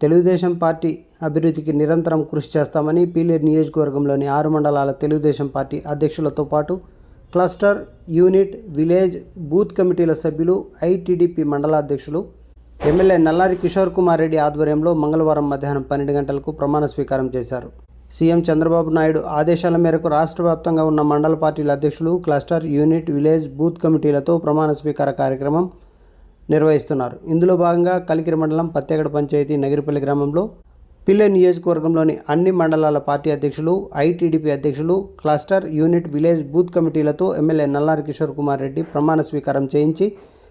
Telugu Desam party అభివృద్ధికి నిరంతరం కృషి చేస్తామని పీలేరు నియోజకవర్గంలోని ఆరు మండలాల తెలుగుదేశం పార్టీ అధ్యక్షులతో పాటు క్లస్టర్ యూనిట్ విలేజ్ బూత్ కమిటీల సభ్యులు ఐటీడీపీ మండలాధ్యక్షులు ఎమ్మెల్యే నల్లారి కిషోర్ కుమార్ రెడ్డి ఆధ్వర్యంలో మంగళవారం మధ్యాహ్నం పన్నెండు గంటలకు ప్రమాణ స్వీకారం చేశారు. సీఎం చంద్రబాబు నాయుడు ఆదేశాల మేరకు రాష్ట్ర వ్యాప్తంగా ఉన్న మండల పార్టీల అధ్యక్షులు క్లస్టర్ యూనిట్ విలేజ్ బూత్ కమిటీలతో ప్రమాణ స్వీకార కార్యక్రమం నిర్వహిస్తున్నారు. ఇందులో భాగంగా కలికిరి మండలం పత్తేగడ పంచాయతీ నగిరిపల్లి గ్రామంలో పిల్లె నియోజకవర్గంలోని అన్ని మండలాల పార్టీ అధ్యక్షులు ఐటీడీపీ అధ్యక్షులు క్లస్టర్ యూనిట్ విలేజ్ బూత్ కమిటీలతో ఎమ్మెల్యే నల్లారి కిషోర్ కుమార్ రెడ్డి ప్రమాణ స్వీకారం చేయించి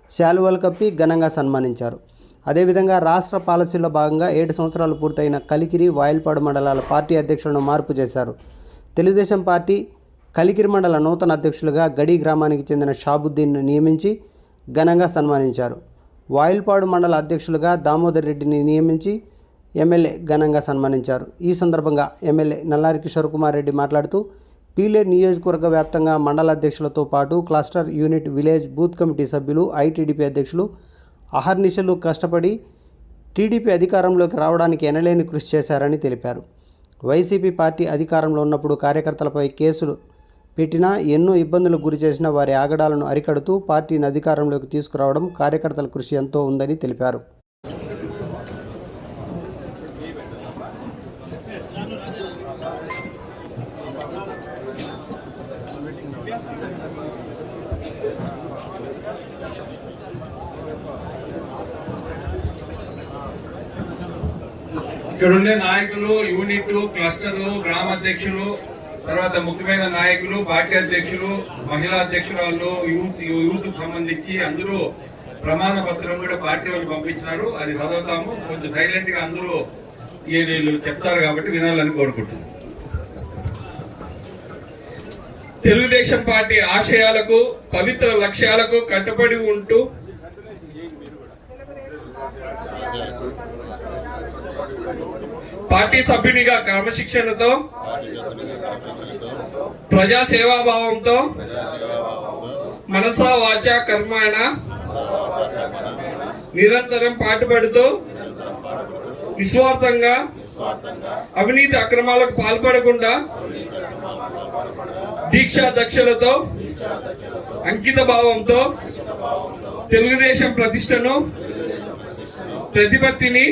శాలువలు కప్పి ఘనంగా సన్మానించారు. అదేవిధంగా రాష్ట్ర పాలసీలో భాగంగా ఏడు సంవత్సరాలు పూర్తయిన కలికిరి వాయల్పాడు మండలాల పార్టీ అధ్యక్షులను మార్పు చేశారు. తెలుగుదేశం పార్టీ కలికిరి మండల నూతన అధ్యక్షులుగా గడి గ్రామానికి చెందిన షాబుద్దీన్ను నియమించి ఘనంగా సన్మానించారు. వాయిల్పాడు మండల అధ్యక్షులుగా దామోదర్ రెడ్డిని నియమించి ఎమ్మెల్యే ఘనంగా సన్మానించారు. ఈ సందర్భంగా ఎమ్మెల్యే నల్లారి కిషోర్ కుమార్ రెడ్డి మాట్లాడుతూ పీలేరు నియోజకవర్గ వ్యాప్తంగా మండల అధ్యక్షులతో పాటు cluster unit village booth committee సభ్యులు ఐటీడీపీ అధ్యక్షులు అహర్నిశలు కష్టపడి టీడీపీ అధికారంలోకి రావడానికి ఎనలేని కృషి చేశారని తెలిపారు. వైసీపీ పార్టీ అధికారంలో ఉన్నప్పుడు కార్యకర్తలపై కేసులు పెట్టినా ఎన్నో ఇబ్బందులకు గురి చేసిన వారి ఆగడాలను అరికడుతూ పార్టీని అధికారంలోకి తీసుకురావడం కార్యకర్తల కృషి ఎంతో ఉందని తెలిపారు. ఇక్కడుండే నాయకులు యూనిట్ క్లస్టరు గ్రామ అధ్యక్షులు తర్వాత ముఖ్యమైన నాయకులు పార్టీ అధ్యక్షులు మహిళా అధ్యక్షురాలు యూత్ యూత్ సంబంధించి అందరూ ప్రమాణ పత్రం కూడా పార్టీ వాళ్ళు పంపించినారు. అది చదువుతాము. కొంచెం సైలెంట్గా అందరూ ఈ వీళ్ళు చెప్తారు కాబట్టి వినాలని కోరుకుంటున్నాను తెలుగుదేశం పార్టీ ఆశయాలకు పవిత్ర లక్ష్యాలకు కట్టుబడి ఉంటూ పార్టీ సభ్యునిగా క్రమశిక్షణతో ప్రజా సేవాభావంతో మనసా వాచ కర్మాణ నిరంతరం పాటుపడుతూ నిస్వార్థంగా అవినీతి అక్రమాలకు పాల్పడకుండా దీక్షా దక్షలతో అంకిత భావంతో తెలుగుదేశం ప్రతిష్టను ప్రతిపత్తిని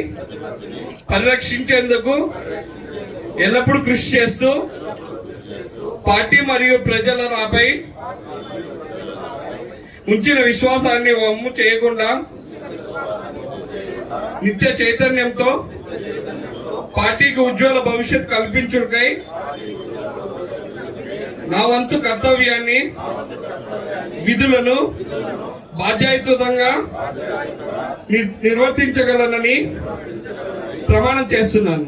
పరిరక్షించేందుకు ఎల్లప్పుడూ కృషి చేస్తూ పార్టీ మరియు ప్రజల నాపై ఉంచిన విశ్వాసాన్ని వమ్ము చేయకుండా నిత్య చైతన్యంతో పార్టీకి ఉజ్వల భవిష్యత్ కల్పించుకై నా వంతు కర్తవ్యాన్ని విధులను బాధ్యాయుతంగా నిర్వర్తించగలనని ప్రమాణం చేస్తున్నాను.